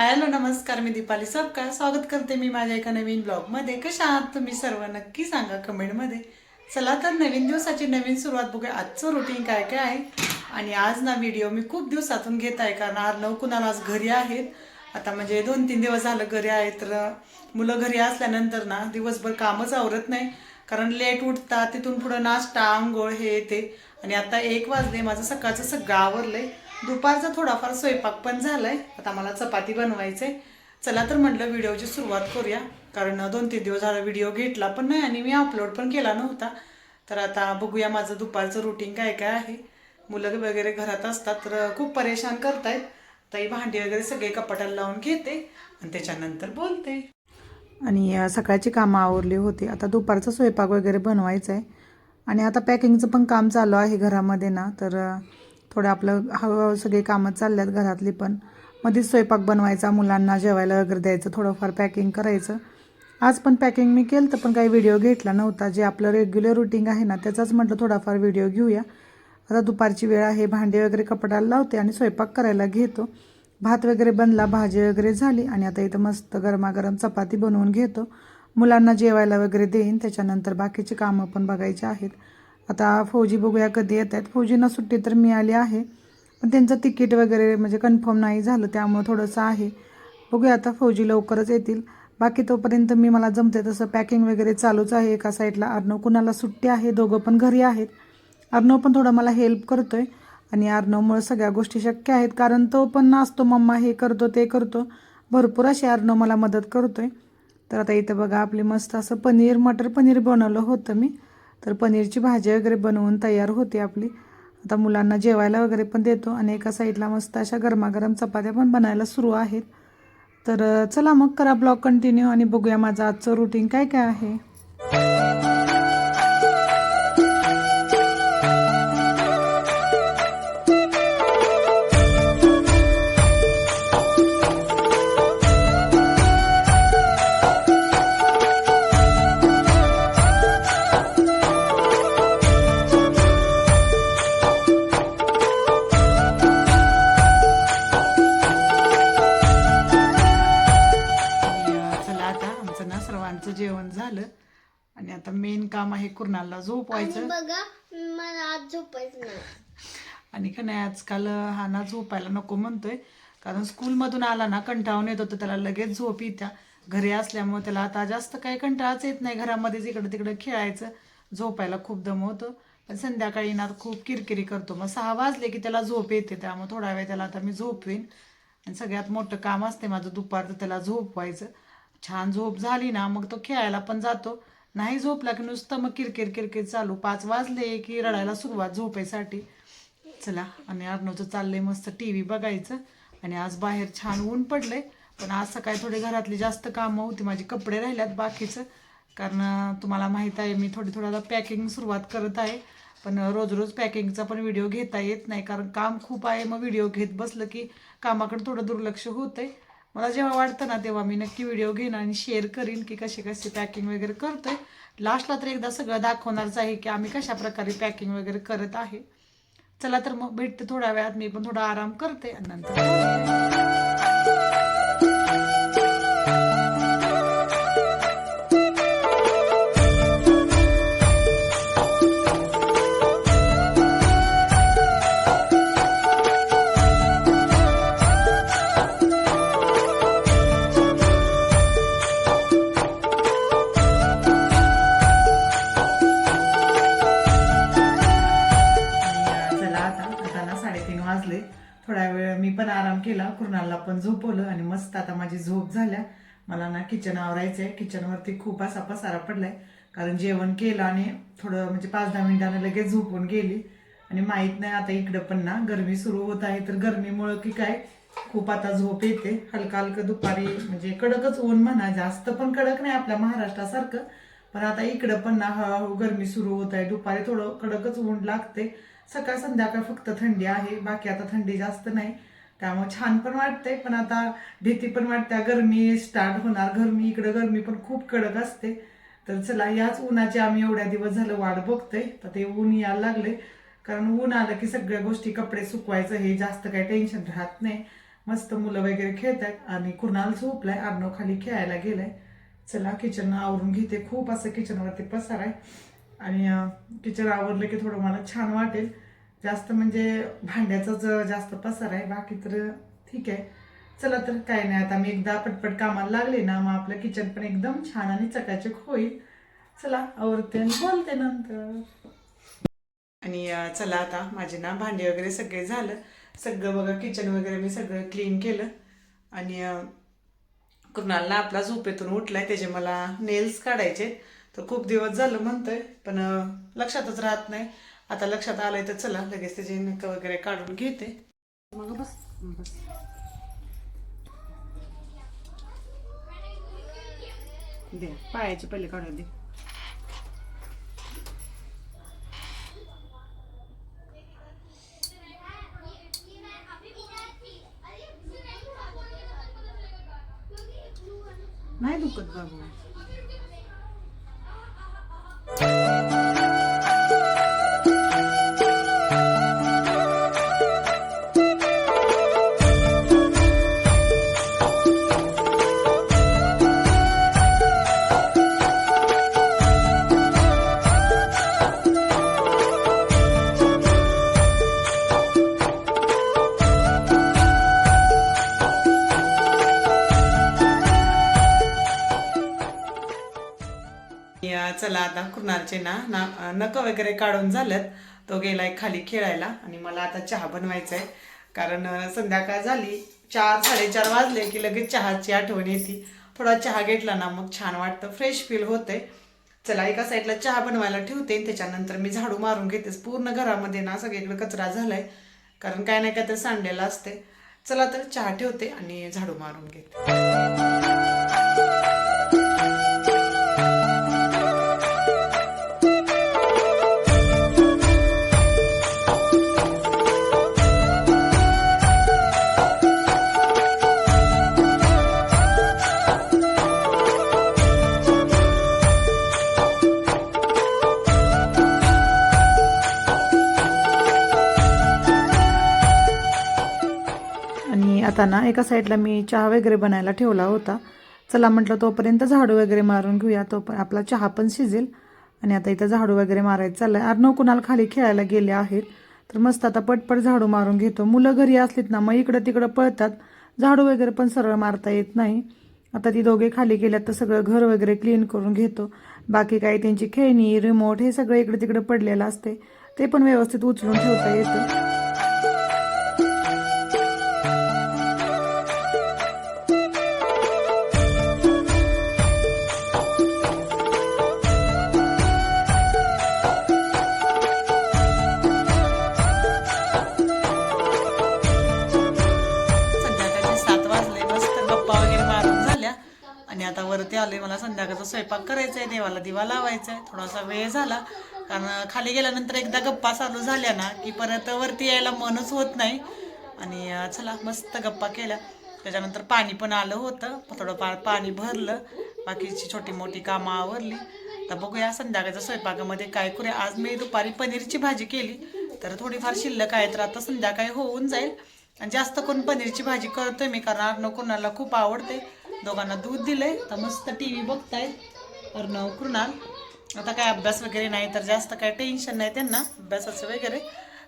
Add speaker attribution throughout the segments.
Speaker 1: Hello नमस्कार मी दीपाली सबका स्वागत करते मी माझ्या एका नवीन ब्लॉगमध्ये. कशा आहात तुम्ही सर्व? नक्की सांगा कमेंटमध्ये. चला तर नवीन दिवसाची नवीन सुरुवात बघूया. आजचं रुटीन काय काय आहे? आणि आज ना व्हिडिओ मी खूप दिवसातून घेत आहे कारण अर्णव कुणाला आज घरी आहेत. आता म्हणजे दोन तीन दिवस झालं घरी आहे तर मुलं घरी असल्यानंतर ना दिवसभर कामच आवरत नाही. कारण लेट उठतात तिथून पुढं नाश्ता आंघोळ हे ते. आणि आता एक वाजले माझं सकाळचं सगळं आवरलं आहे दुपारचा थोडाफार स्वयंपाक पण झालाय. आता मला चपाती बनवायचंय. चला तर म्हटलं व्हिडिओची सुरुवात करूया. कारण दोन तीन दिवस झाला व्हिडिओ घेतला पण नाही आणि मी अपलोड पण केला नव्हता. तर आता बघूया माझं दुपारचं रुटीन काय काय आहे. मुलं वगैरे घरात असतात तर खूप परेशान करतायत. ताई भांडी वगैरे सगळे कपाटाला लावून घेते आणि त्याच्यानंतर बोलते. आणि सकाळची कामं आवरली होती. आता दुपारचा स्वयंपाक वगैरे बनवायचा आहे आणि आता पॅकिंगचं पण काम चालू आहे घरामध्ये ना. तर थोडं आपलं हळूहळू सगळी कामं चालल्यात घरातली पण. मध्येच स्वयंपाक बनवायचा मुलांना जेवायला वगैरे द्यायचं थोडंफार पॅकिंग करायचं. आज पण पॅकिंग मी केलं तर पण काही व्हिडिओ घेतला नव्हता. जे आपलं रेग्युलर रुटीन आहे ना त्याचाच म्हटलं थोडाफार व्हिडिओ घेऊया. आता दुपारची वेळ आहे भांडे वगैरे कपड्याला लावते आणि स्वयंपाक करायला घेतो. भात वगैरे बनला भाजी वगैरे झाली आणि आता इथं मस्त गरमागरम चपाती बनवून घेतो. मुलांना जेवायला वगैरे देईन त्याच्यानंतर बाकीची कामं पण बघायची आहेत. आता फौजी बघूया कधी येत आहेत फौजींना सुट्टी तर मिळाली आहे पण त्यांचं तिकीट वगैरे म्हणजे कन्फर्म नाही झालं त्यामुळं थोडंसं आहे. बघूया आता फौजी लवकरच येतील. बाकी तोपर्यंत मी मला जमते तसं पॅकिंग वगैरे चालूच आहे एका साईडला. अर्णव कुणाला सुट्टी आहे? दोघं पण घरी आहेत. अर्णव पण थोडं मला हेल्प करतो आहे आणि अर्णवमुळे सगळ्या गोष्टी शक्य आहेत कारण तो पण नाचतो मम्मा हे करतो ते करतो. भरपूर असे अर्णव मला मदत करतो आहे तर आता इथं बघा आपली मस्त असं पनीर मटर पनीर बनवलं होतं मी. तर पनीरची भाजी वगैरे बनवून तयार होते आपली. आता मुलांना जेवायला वगैरे पण देतो आणि एका साईडला मस्त अशा गरमागरम चपात्या पण बनायला सुरू आहेत. तर चला मग करा ब्लॉग कंटिन्यू आणि बघूया माझं आजचं रुटीन काय काय आहे. आणि आता मेन काम आहे कुर्नालला झोपवायचं?
Speaker 2: बघा मला आज झोपायचं नाही.
Speaker 1: आणि का नाही आजकाल हा ना झोपायला नको म्हणतोय. कारण स्कूलमधून आला ना कंटाळून येतो तर त्याला लगेच झोप येत्या. घरी असल्यामुळे त्याला आता जास्त काही कंटाळाच येत नाही. घरामध्येच इकडं तिकडं खेळायचं. झोपायला खूप दमवतं पण संध्याकाळी ना खूप किरकिरी करतो. मग सहा वाजले की त्याला झोप येते. त्यामुळे थोडा वेळ त्याला आता मी झोपवेन. आणि सगळ्यात मोठं काम असते माझं दुपारचं त्याला झोपवायचं. छान झोप झाली ना मग तो खेळायला पण जातो. नाही झोपला की नुसतं मग किरकिर किरकिर चालू. पाच वाजले की रडायला सुरुवात झोपायसाठी चला आणि अर्णवचं चाललंय मस्त टी व्ही बघायचं. आणि आज बाहेर छान ऊन पडलंय. पण आज सकाळी थोडी घरातली जास्त कामं होती. माझे कपडे राहिल्यात बाकीचं. कारण तुम्हाला माहीत आहे मी थोडी थोडं आता पॅकिंग सुरुवात करत आहे. पण रोज रोज पॅकिंगचा पण व्हिडिओ घेता येत नाही. कारण काम खूप आहे. मग व्हिडिओ घेत बसलं की कामाकडे थोडं दुर्लक्ष होतंय. मला जेव्हा वाटतं ना तेव्हा मी नक्की व्हिडिओ घेईन आणि शेअर करीन की कशी कशी पॅकिंग वगैरे करतोय. लास्टला तर एकदा सगळं दाखवणारच आहे की आम्ही कशा प्रकारे पॅकिंग वगैरे करत आहे. चला तर मग भेटते थोड्या वेळात मी पण थोडा आराम करते आणि नंतर केला कुणाला पण झोपवलं आणि मस्त आता माझी झोप झाल्या. मला ना किचन आवरायचंय किचनवरती खूप असा पसारा पडलाय. कारण जेवण केलं आणि थोडं म्हणजे पाच दहा मिनिटांनी लगेच झोपून गेली. आणि माहीत नाही आता इकडं पण ना गरमी सुरू होत आहे. तर गरमीमुळं की काय खूप आता झोप येते. हलका हलकं दुपारी म्हणजे कडकच ऊन म्हणा जास्त पण कडक नाही आपल्या महाराष्ट्रासारखं. पण आता इकडं पण ना हळूहळू गरमी सुरू होत आहे. दुपारी थोडं कडकच ऊन लागते सकाळ संध्याकाळ फक्त थंडी आहे. बाकी आता थंडी जास्त नाही. त्यामुळे छान पण वाटते पण आता भीती पण वाटते. गरमी स्टार्ट होणार. गरमी इकडं गरमी पण खूप कडक असते. तर चला याच उन्हाची आम्ही एवढ्या दिवस झालं वाट बघतोय. तर ते ऊन यायला लागले कारण ऊन आलं की सगळ्या गोष्टी कपडे सुकवायचं हे जास्त काही टेन्शन राहत नाही. मस्त मुलं वगैरे खेळत आहेत आणि कुणाल झोपलाय. अर्णव खाली खेळायला गेलाय. चला किचन आवरून घेते. खूप असं किचनवरती पसार आहे आणि किचन आवरलं की थोडं मला छान वाटेल. जास्त म्हणजे भांड्याचाच जास्त पसार आहे बाकी तर ठीक आहे. चला तर काय नाही आता मी एकदा पटपट कामाला लागले ना मग आपलं किचन पण एकदम छान आणि चकाचक होईल. चला आवडते बोलते नंतर. आणि चला आता माझे ना भांडे वगैरे सगळे झालं. सगळं बघा किचन वगैरे मी सगळं क्लीन केलं. आणि अं, ना आपला झोपेतून उठलाय त्याचे मला नेल्स काढायचे तर खूप दिवस झालं म्हणतोय पण लक्षातच राहत नाही. आता लक्षात आलंय तर चला लगेच त्याचे नक वगैरे काढून घेते. मग बस बस. दे पायाचे पहिले काढून दे. नाही दुखत बाबू. या आता कृणालचे ना ना नख वगैरे काढून झालं तो गेलाय खाली खेळायला. आणि मला आता चहा बनवायचा आहे कारण संध्याकाळ झाली चार साडेचार वाजले की लगेच चहाची आठवण येते. थोडा चहा घेतला ना मग छान वाटतं फ्रेश फील होते चला एका साईडला चहा बनवायला ठेवते त्याच्यानंतर मी झाडू मारून घेतेच पूर्ण घरामध्ये ना सगळीकडे कचरा झालाय. कारण काय नाही काय तर सांडलेला असते. चला तर चहा ठेवते आणि झाडू मारून घेते. आता ना एका साईडला मी चहा वगैरे बनायला ठेवला होता. चला म्हटलं तोपर्यंत झाडू वगैरे मारून घेऊया. तो आपला चहा पण शिजेल. आणि आता इथं झाडू वगैरे मारायचं चाललंय. अर्णव कुणाल खाली खेळायला गेले आहेत. तर मस्त आता पटपट झाडू मारून घेतो. मुलं घरी असलीत ना मग इकडं तिकडं पळतात. झाडू वगैरे पण सरळ मारता येत नाही. आता ती दोघे खाली गेल्यात तर सगळं घर वगैरे क्लीन करून घेतो. बाकी काही त्यांची खेळणी रिमोट हे सगळं इकडे तिकडे पडलेलं असते ते पण व्यवस्थित उचलून ठेवता येतं. आता वरती आले मला संध्याकाळचा स्वयंपाक करायचा आहे देवाला दिवा लावायचा आहे थोडासा वेळ झाला कारण खाली गेल्यानंतर एकदा गप्पा चालू झाल्या ना की परत वरती यायला मनच होत नाही. आणि चला मस्त गप्पा केल्या. त्याच्यानंतर पाणी पण आलं होतं थोडं पा पाणी भरलं. बाकीची छोटी मोठी कामं आवरली. तर बघूया संध्याकाळच्या स्वयंपाकामध्ये काय करूया. आज मी दुपारी पनीरची भाजी केली तर थोडीफार शिल्लक आहे तर आता संध्याकाळी होऊन जाईल. आणि जास्त करून पनीरची भाजी करतोय मी कारण अर्ण कुणाला खूप आवडते दोघांना दूध दिलंय. तर मस्त टी व्ही बघतायत अर्णव कृणाल आता काय अभ्यास वगैरे नाही तर जास्त काय टेन्शन नाही त्यांना अभ्यासाचं वगैरे.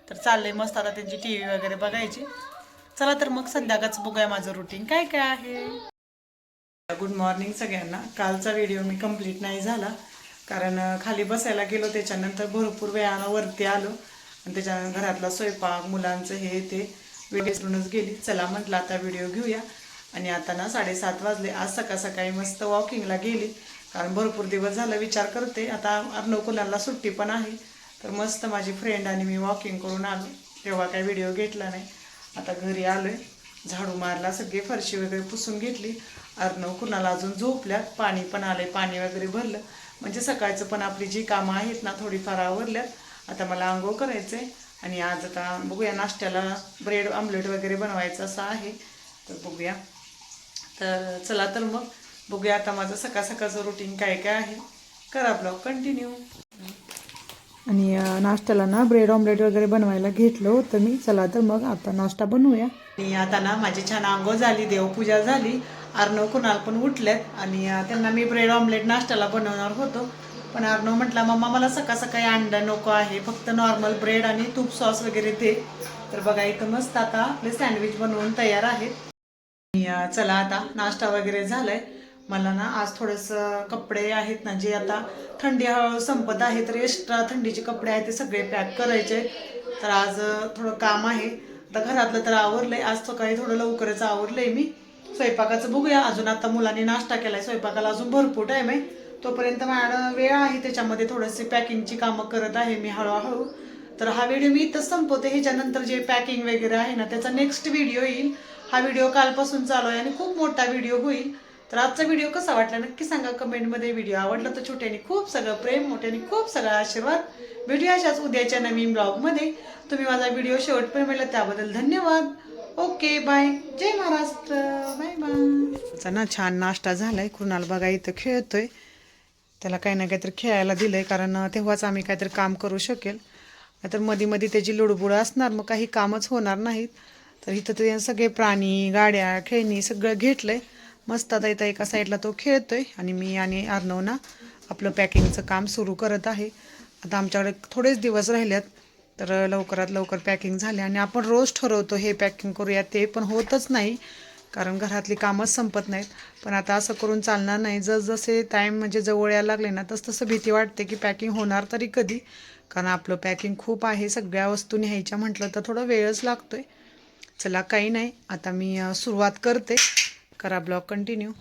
Speaker 1: तर चाललंय मस्त आता त्यांची टी व्ही वगैरे बघायची. चला तर मग संध्याकाळचं बघूया माझं रुटीन काय काय आहे? गुड मॉर्निंग सगळ्यांना. कालचा व्हिडिओ मी कंप्लीट नाही झाला. कारण खाली बसायला गेलो. त्याच्यानंतर भरपूर वेळानं वरती आलो. आणि त्याच्यानंतर घरातला स्वयंपाक मुलांचं हे ते. व्हिडिओ गेली. चला म्हटलं आता व्हिडिओ घेऊया. आणि आता ना साडेसात वाजले. आज सकाळ सकाळी मस्त वॉकिंगला गेली. कारण भरपूर दिवस झाला विचार करते. आता अर्णव कुणाला सुट्टी पण आहे. तर मस्त माझी फ्रेंड आणि मी वॉकिंग करून आलो. तेव्हा काही व्हिडिओ घेतला नाही. आता घरी आलो आहे झाडू मारला सगळी फरशी वगैरे पुसून घेतली. अर्णव कुणाला अजून झोपल्यात. पाणी पण आले पाणी वगैरे भरलं. म्हणजे सकाळचं पण आपली जी कामं आहेत ना थोडीफार आवरल्यात. आता मला आंघोळ आहे आणि आज आता बघूया नाश्त्याला ब्रेड आमलेट वगैरे बनवायचं असं आहे. तर बघूया. तर चला तर मग बघूया आता माझं सकाळ सकाळचं रुटीन काय काय आहे. करा ब्लॉग कंटिन्यू आणि नाश्त्याला ना ब्रेड ऑमलेट वगैरे बनवायला घेतलं होतं मी. चला तर मग आता नाश्ता बनवूया. आणि आता ना माझी छान आंघोळ झाली देवपूजा झाली. अर्णव कुणाल पण उठलेत. आणि त्यांना मी ब्रेड ऑमलेट नाश्त्याला बनवणार होतो. पण अर्णव म्हटला मम्मा मला सकाळ सकाळी अंडा नको आहे. फक्त नॉर्मल ब्रेड आणि तूप सॉस वगैरे दे. तर बघा इथं मस्त आता आपले सँडविच बनवून तयार आहेत. चला आता नाश्ता वगैरे झालाय. मला ना आज थोडंसं कपडे आहेत ना जे आता थंडी हळूहळू संपत आहे तर एक्स्ट्रा थंडीचे कपडे आहेत ते सगळे पॅक करायचे. तर आज थोडं काम आहे. आता घरातलं तर आवरलंय. आज सकाळी थोडं लवकरच आवरलंय मी. स्वयंपाकाचं बघूया. अजून आता मुलांनी नाश्ता केलाय. स्वयंपाकाला अजून भरपूर टाईम आहे. तोपर्यंत मॅडम वेळ आहे. त्याच्यामध्ये थोडंसे पॅकिंगची कामं करत आहे मी हळूहळू. तर हा व्हिडिओ मी इथंच संपवते. ह्याच्यानंतर जे पॅकिंग वगैरे आहे ना त्याचा नेक्स्ट व्हिडिओ येईल. हा व्हिडिओ कालपासून चालू आहे आणि खूप मोठा व्हिडिओ होईल. तर आजचा व्हिडिओ कसा वाटला नक्की सांगा कमेंटमध्ये व्हिडिओ आवडला तर छोट्याने खूप सगळं प्रेम मोठ्याने खूप सगळा आशीर्वाद. व्हिडिओ अशाच उद्याच्या नवीन ब्लॉगमध्ये तुम्ही माझा व्हिडिओ शेवटपर्यंत मिळला त्याबद्दल धन्यवाद. ओके बाय जय महाराष्ट्र. बाय बाय ना छान नाश्ता झालाय. कुणाल बघा इथं खेळतोय. त्याला काही ना काहीतरी खेळायला दिलंय कारण तेव्हाच आम्ही काहीतरी काम करू शकेल. नाहीतरमध्ये मध्ये त्याची लुडबुड असणार मग काही कामच होणार नाहीत. तर इथं ते सगळे प्राणी गाड्या खेळणी सगळं घेतलंय. मस्त आता इथं एका साईडला तो खेळतोय आणि मी आणि अर्णवना आपलं पॅकिंगचं काम सुरू करत आहे. आता आमच्याकडे थोडेच दिवस राहिलेत तर लवकरात लवकर पॅकिंग झाले आणि आपण रोज ठरवतो हे पॅकिंग करूया ते पण होतच नाही कारण घरातली कामच संपत नाहीत. पण आता असं करून चालणार नाही. जसजसे टाईम म्हणजे जवळ यायला लागले ना तस तसं भीती वाटते की पॅकिंग होणार तरी कधी. कारण आपलं पॅकिंग खूप आहे सगळ्या वस्तू न्यायच्या म्हटलं तर थोडा वेळच लागतोय. चला काही नाही. आता मी सुरुवात करते. करा ब्लॉग कंटिन्यू